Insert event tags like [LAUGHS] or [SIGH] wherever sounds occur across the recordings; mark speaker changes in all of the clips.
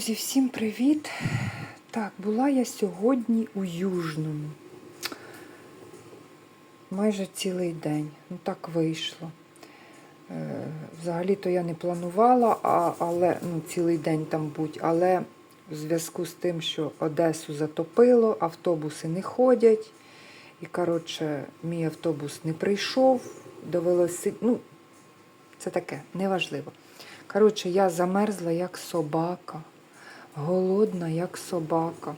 Speaker 1: Друзі, всім привіт! Так, була я сьогодні у Южному. Майже цілий день. Ну так вийшло. Е, Взагалі-то я не планувала, а, але ну, цілий день там бути. Але в зв'язку з тим, що Одесу затопило, автобуси не ходять. І, коротше, мій автобус не прийшов, довелося. Ну, це таке, неважливо. Коротше, я замерзла як собака, голодна як собака.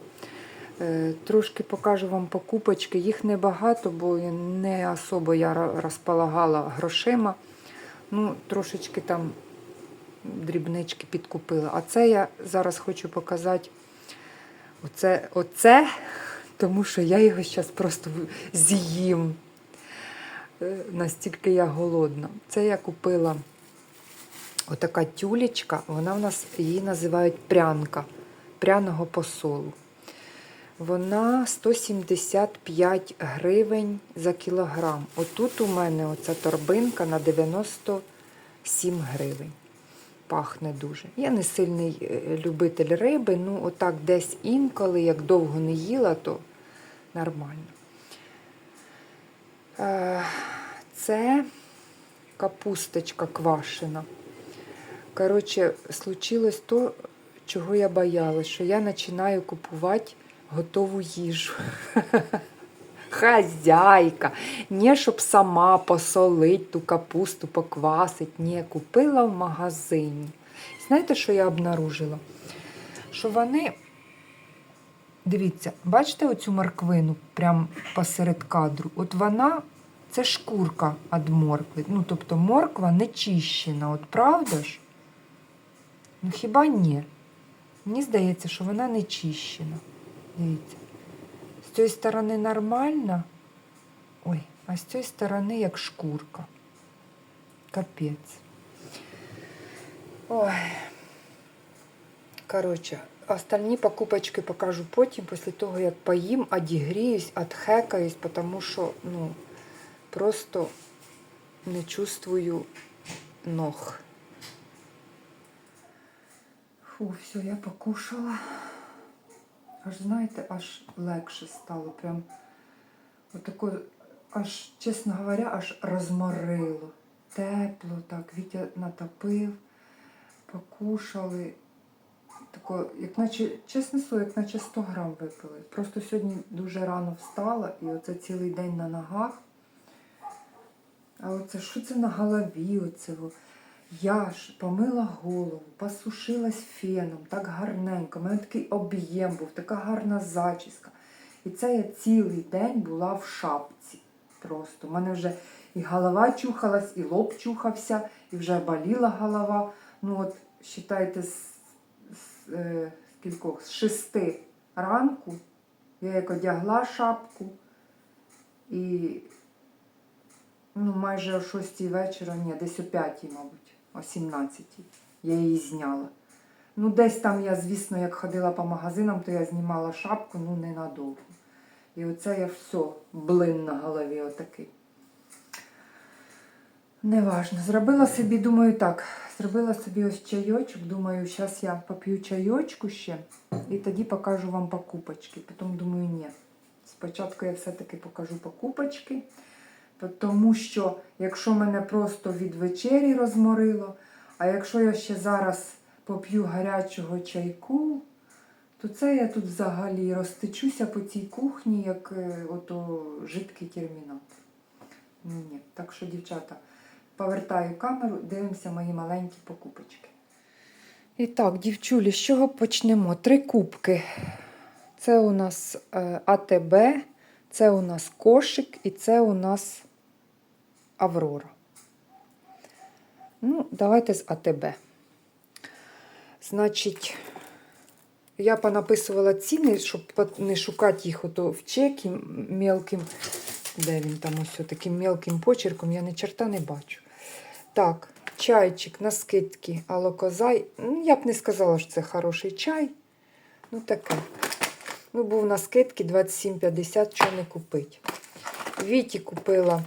Speaker 1: Е, Трошки покажу вам покупочки. Їх небагато, бо не особо я розполагала грошима. Ну, трошечки там дрібнички підкупила. А це я зараз хочу показати. Оце, оце тому що я його зараз просто з'їм. Е, Настільки я голодна. Це я купила отака тюлечка, вона в нас її називають прянка пряного посолу. Вона 175 гривень за кілограм. Отут у мене оця торбинка на 97 гривень. Пахне дуже. Я не сильний е, любитель риби, ну отак десь інколи, як довго не їла, то нормально. Е, Це капусточка квашена. Коротше, случилось то, чого я боялась, що я починаю купувати готову їжу. [LAUGHS] Хазяйка. Не щоб сама посолить ту капусту, поквасить. Ні, купила в магазині. Знаєте, що я обнаружила? Що вони, дивіться, бачите оцю морквину прямо посеред кадру? От вона, це шкурка від моркви. Ну, тобто морква не чищена, от правда ж? Ну хіба ні? Мені здається, що вона не чищена. Дивіться. З цієї сторони нормально. Ой, а з цієї сторони як шкурка. Капець. Ой. Коротше, остальні покупочки покажу потім, після того, як поїм, одігріюсь, отхекаюсь, тому що, ну, просто не чувствую ног. Фу, все, я покушала. Аж, знаєте, аж легше стало. Прям отако, аж, чесно говоря, аж розморило. Тепло, так, Вітя натопив, покушали. Тако, як наче, чесне слово, як наче 100 грам випили. Просто сьогодні дуже рано встала і оце цілий день на ногах. А оце що це на голові? Оце? Я ж помила голову, посушилась феном, так гарненько. У мене такий об'єм був, така гарна зачіска. І це я цілий день була в шапці. Просто. У мене вже і голова чухалась, і лоб чухався, і вже боліла голова. Ну от, вважайте, з, з, е, з кількох, з шести ранку я як одягла шапку і ну, майже о 6 вечора, ні, десь о 5, мабуть, о 17 я її зняла. Ну, десь там я, звісно, як ходила по магазинам, то я знімала шапку, ну ненадовго. І оце я все, блин на голові отакий. Неважно. Зробила собі, думаю, так, зробила собі ось чайочок. Думаю, зараз я поп'ю чайочку ще і тоді покажу вам покупочки. Потім думаю, ні. Спочатку я все-таки покажу покупочки. Тому що якщо мене просто від вечері розморило, а якщо я ще зараз поп'ю гарячого чайку, то це я тут взагалі розтечуся по цій кухні, як е, ото жидкий термінатор. Ну, Ні. Так що, дівчата, повертаю камеру, дивимося мої маленькі покупочки. І так, дівчулі, з чого почнемо? Три кубки. Це у нас е, АТБ, це у нас кошик і це у нас Аврора. Ну, давайте з АТБ. Значить, я понаписувала ціни, щоб не шукати їх ото в чекі мелким. Де він там ось таким мелким почерком, я ні черта не бачу. Так, чайчик на скидки Алокозай. Ну, я б не сказала, що це хороший чай. Ну, таке. Ну, був на скидки 27,50, що не купить. Віті купила,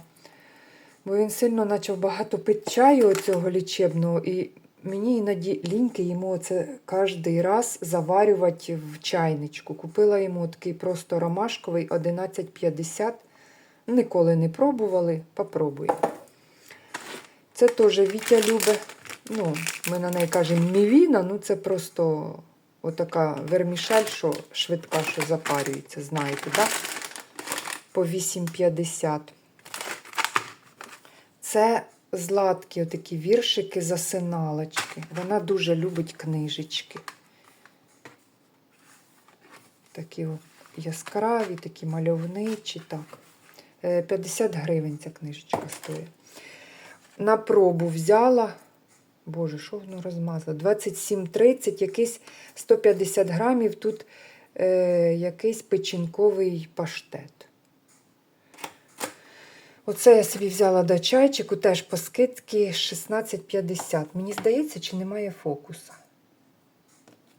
Speaker 1: бо він сильно почав багато пити чаю оцього лічебного, і мені іноді ліньки йому це кожен раз заварювати в чайничку. Купила йому такий просто ромашковий 11,50. Ніколи не пробували, попробуємо. Це теж Вітя любить. Ну, ми на неї кажемо мівіна, ну це просто отака вермішаль, що швидка, що запарюється, знаєте, да? по 8,50. Це златкі отакі віршики, засиналочки. Вона дуже любить книжечки. Такі яскраві, такі мальовничі. Так. Е, 50 гривень ця книжечка стоїть. На пробу взяла. Боже, що воно розмазало? 27,30, якийсь 150 грамів, тут е, якийсь печінковий паштет. Оце я собі взяла до чайчику, теж по скидці 16,50. Мені здається, чи немає фокуса.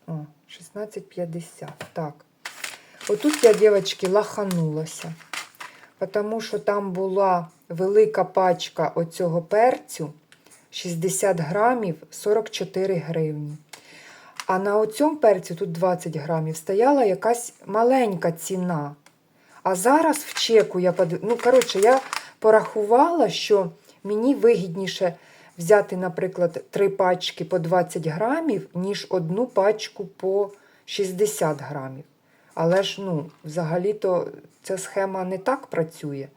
Speaker 1: О, 16,50. Так. Отут я, дівчатки, лаханулася. Тому що там була велика пачка оцього перцю 60 грамів 44 гривні. А на оцьому перцю тут 20 грамів стояла якась маленька ціна. А зараз в чеку я. Ну, коротше, я порахувала, що мені вигідніше взяти, наприклад, три пачки по 20 грамів, ніж одну пачку по 60 грамів. Але ж, ну, взагалі-то ця схема не так працює.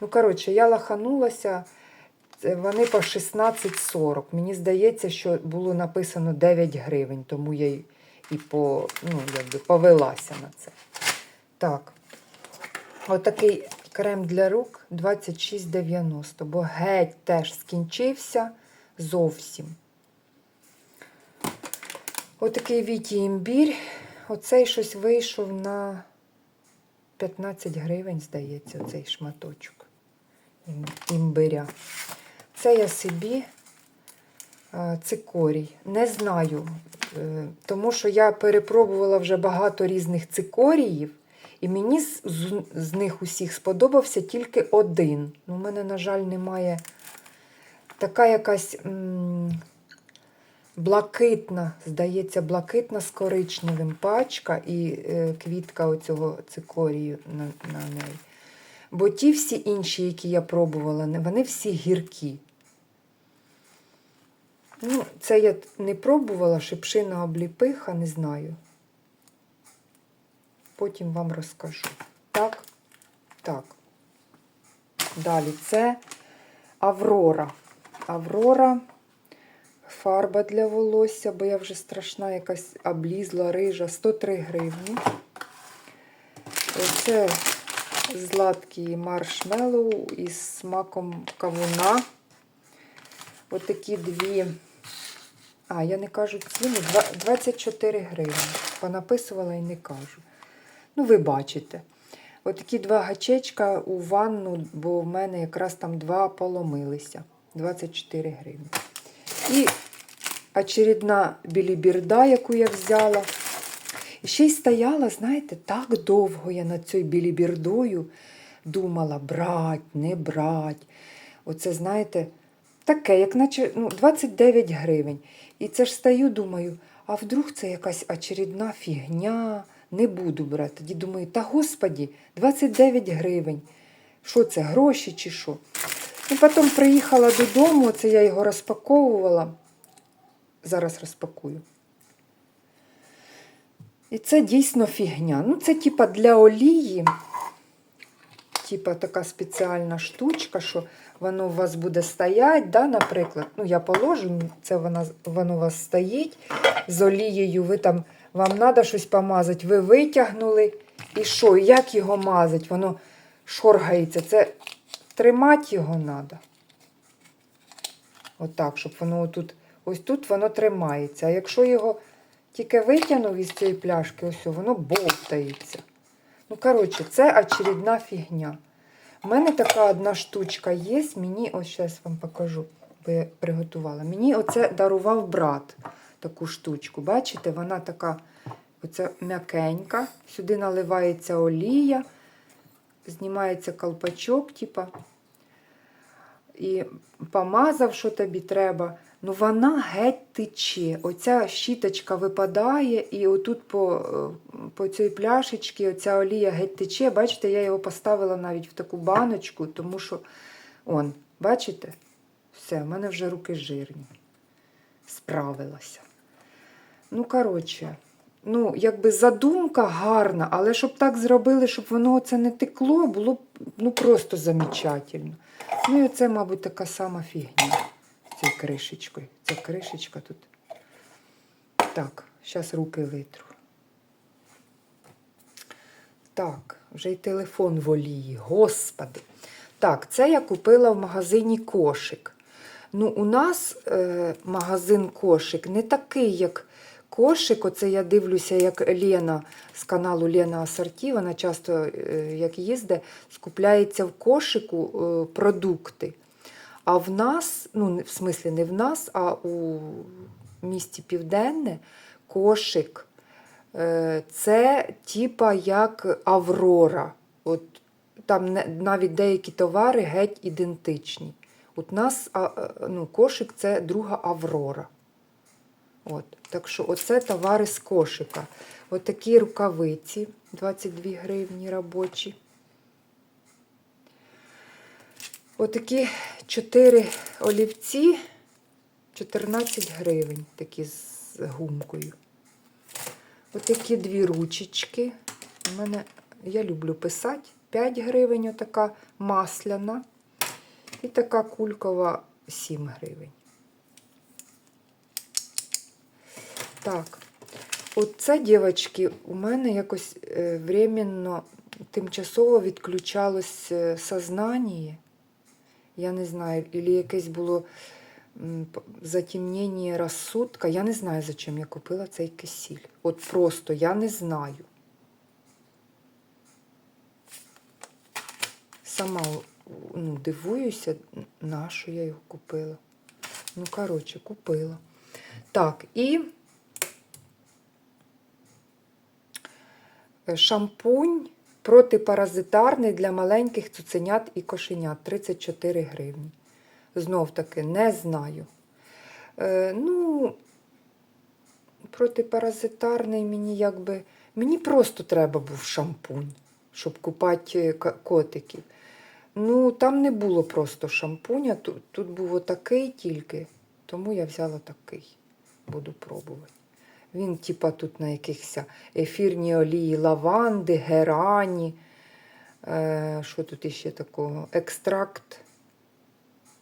Speaker 1: Ну, коротше, я лаханулася, вони по 16,40. Мені здається, що було написано 9 гривень, тому я і по, ну, якби повелася на це. Так. Отакий крем для рук 26,90, бо геть теж скінчився зовсім. Отакий віті імбір. Оцей щось вийшов на 15 гривень, здається, оцей шматочок імбиря. Це я собі цикорій. Не знаю, е, тому що я перепробувала вже багато різних цикоріїв, і мені з, з, з них усіх сподобався тільки один. Ну, У мене, на жаль, немає така якась м, блакитна, здається, блакитна з коричневим пачка і е, квітка оцього цикорію на, на неї. Бо ті всі інші, які я пробувала, вони всі гіркі. Ну, це я не пробувала, шипшина обліпиха, не знаю. Потім вам розкажу. Так, так. Далі це Аврора. Аврора, фарба для волосся, бо я вже страшна, якась облізла, рижа, 103 гривні. Це златкі маршмеллоу із смаком кавуна. Отакі дві. А, я не кажу ціну. Два- 24 гривні. Понаписувала і не кажу. Ну, ви бачите. Отакі два гачечка у ванну, бо в мене якраз там два поломилися. 24 гривні. І очередна білібірда, яку я взяла. І ще й стояла, знаєте, так довго я над цією білібірдою думала, брать, не брать. Оце, знаєте, таке, як наче ну, 29 гривень. І це ж стою, думаю, а вдруг це якась очередна фігня, не буду брати. Тоді думаю, та господі, 29 гривень. Що це, гроші чи що? І потім приїхала додому, це я його розпаковувала. Зараз розпакую. І це дійсно фігня. Ну, це типа для олії, типа така спеціальна штучка, що воно у вас буде стояти, да, наприклад. Ну, я положу, це вона, воно у вас стоїть з олією. Ви там, вам треба щось помазати, ви витягнули. І що? Як його мазати? Воно шоргається. Це тримати його треба. Отак, щоб воно тут, ось тут воно тримається. А якщо його тільки витягнув із цієї пляшки, ось воно бовтається. Ну, коротше, це очередна фігня. У мене така одна штучка є. Мені, ось зараз вам покажу, бо я приготувала. Мені оце дарував брат таку штучку. Бачите, вона така оце м'якенька. Сюди наливається олія, знімається колпачок, типа. і помазав, що тобі треба. Ну вона геть тече. Оця щіточка випадає, і отут по, по цій пляшечці оця олія геть тече. Бачите, я його поставила навіть в таку баночку, тому що, он, бачите? Все, в мене вже руки жирні. Справилася. Ну, коротше, ну, якби задумка гарна, але щоб так зробили, щоб воно це не текло, було б ну, просто замечательно. Ну і це, мабуть, така сама фігня з цією кришечкою. Ця кришечка тут. Так, зараз руки витру. Так, вже й телефон в олії, господи. Так, це я купила в магазині кошик. Ну, у нас е, магазин кошик не такий, як кошик. Оце я дивлюся, як Лена з каналу Лена Асорті, вона часто, е, як їздить, скупляється в кошику е, продукти. А в нас, ну, в смислі не в нас, а у місті Південне кошик е, це типа як Аврора. От там навіть деякі товари геть ідентичні. От нас ну, кошик це друга Аврора. От. Так що оце товари з кошика. От рукавиці 22 гривні робочі. Отакі 4 олівці 14 гривень, такі з гумкою. Отакі дві ручечки. У мене, я люблю писати. 5 гривень, отака масляна. І така кулькова 7 гривень. Так, оце, дівчатки, у мене якось е, временно, тимчасово відключалось е, сознання. Я не знаю, або якесь було затемнення розсудка. Я не знаю, за чим я купила цей кисіль. От просто я не знаю. Сама ну, дивуюся, на що я його купила. Ну, коротше, купила. Так, і шампунь протипаразитарний для маленьких цуценят і кошенят 34 гривні. Знов таки не знаю. Е, ну, протипаразитарний мені якби. Мені просто треба був шампунь, щоб купати котиків. Ну, там не було просто шампуня, тут, тут був отакий тільки, тому я взяла такий. Буду пробувати. Він, типа, тут на якихось ефірній олії лаванди, герані. Е, що тут іще такого? Екстракт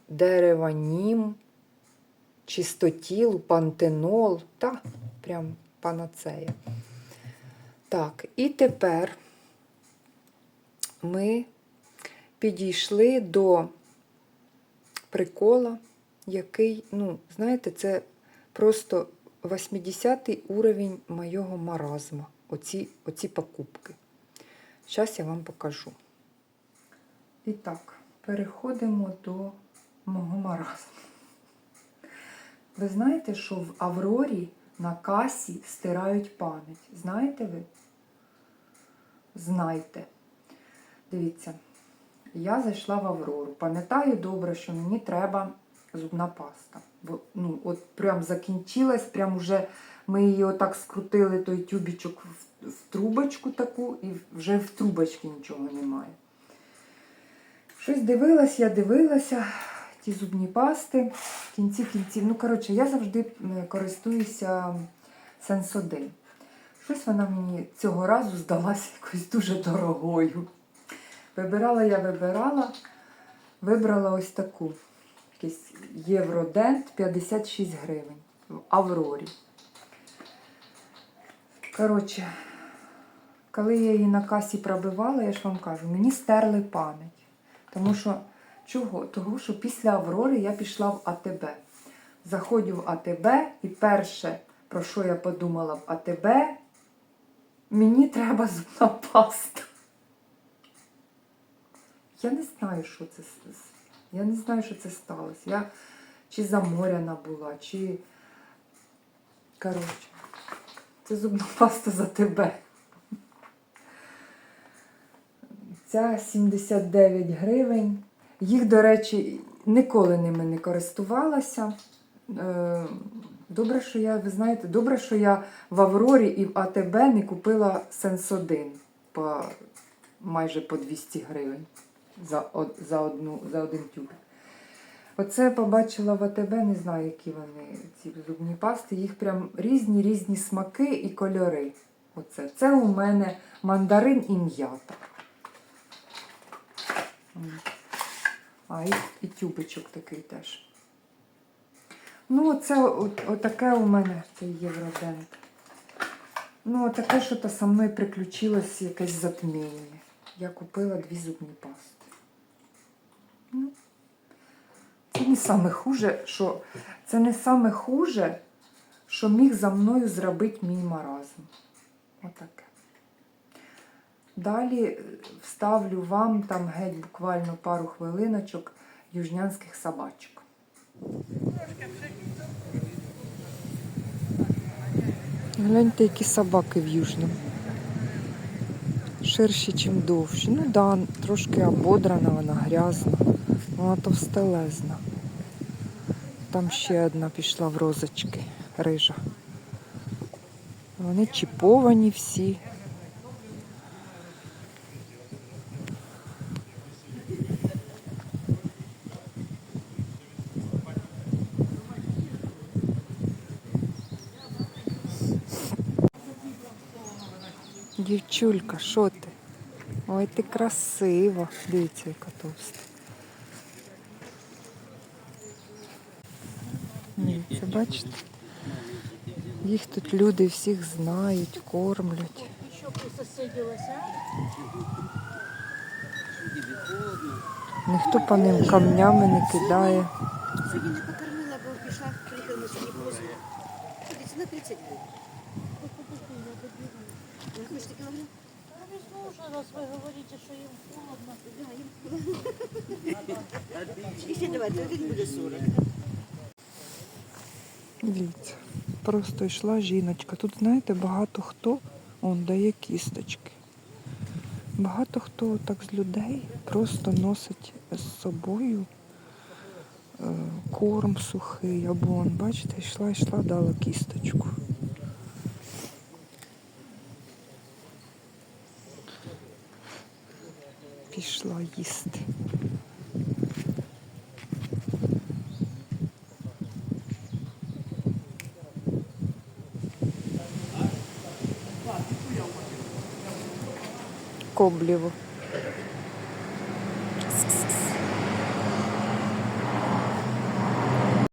Speaker 1: дерева нім, чистотіл, пантенол. Та, прям панацея. Так, і тепер ми підійшли до прикола, який, ну, знаєте, це просто 80-й уровень моєго маразма. Оці, оці покупки. Зараз я вам покажу. І так, переходимо до мого маразму. Ви знаєте, що в Аврорі на касі стирають пам'ять? Знаєте ви? Знайте. Дивіться, я зайшла в Аврору. Пам'ятаю добре, що мені треба зубна паста. Ну, от прям закінчилась, прям уже ми її отак скрутили, той тюбічок в, в трубочку таку, і вже в трубочці нічого немає. Щось дивилась, я дивилася, ті зубні пасти, в кінці кінців. Ну, коротше, я завжди користуюся сенсодин. Щось вона мені цього разу здалася якось дуже дорогою. Вибирала я вибирала, вибрала ось таку. Якийсь Євродент 56 гривень в Аврорі. Коротше, коли я її на касі пробивала, я ж вам кажу, мені стерли пам'ять. Тому що чого? Того, що після Аврори я пішла в АТБ. Заходжу в АТБ, і перше, про що я подумала в АТБ, мені треба зубна паста. Я не знаю, що це. Я не знаю, що це сталося. Я чи заморяна була, чи. Коротше, це зубна паста за тебе. Ця 79 гривень. Їх, до речі, Ніколи ними не користувалася. Е, Добре, що я, ви знаєте, добре, що я в Аврорі і в АТБ не купила Сенс-1 по майже по 200 гривень за, од- за, одну, за один тюб. Оце побачила в АТБ, не знаю, які вони ці зубні пасти. Їх прям різні різні смаки і кольори. Оце. Це у мене мандарин і м'ята. А, і, і тюбичок такий теж. Ну, це от, отаке у мене цей євродент. Ну, отаке, що то со мною приключилось якесь затміння. Я купила дві зубні пасти. Це не саме хуже, що це не саме хуже, що міг за мною зробити мій маразм. Отаке. Далі е, вставлю вам там геть буквально пару хвилиночок южнянських собачок. Гляньте, які собаки в Южному. Ширші, чим довші. Ну да, трошки ободрана, вона грязна. Вона товстелезна. Там ще одна пішла в розочки, рижа. Вони чіповані всі. Дівчулька, що ти? Ой, ти красива. Дивіться, яка товста. Дивіться, бачите? Їх тут люди всіх знають, кормлять. Ніхто по ним камнями не кидає.
Speaker 2: Сьогодні не покормила, бо пішла, ми сьогодні поздно. Ходить на 30 днів. Ви хочете кілограм?
Speaker 3: Слушай, раз вы говорите, что им холодно.
Speaker 2: Да, їм. І ще давайте, один буде 40.
Speaker 1: Дивіться, просто йшла жіночка. Тут, знаєте, багато хто он дає кісточки. Багато хто так з людей просто носить з собою е, корм сухий, або он, бачите, йшла, йшла, дала кісточку. Пішла їсти. Коблєво.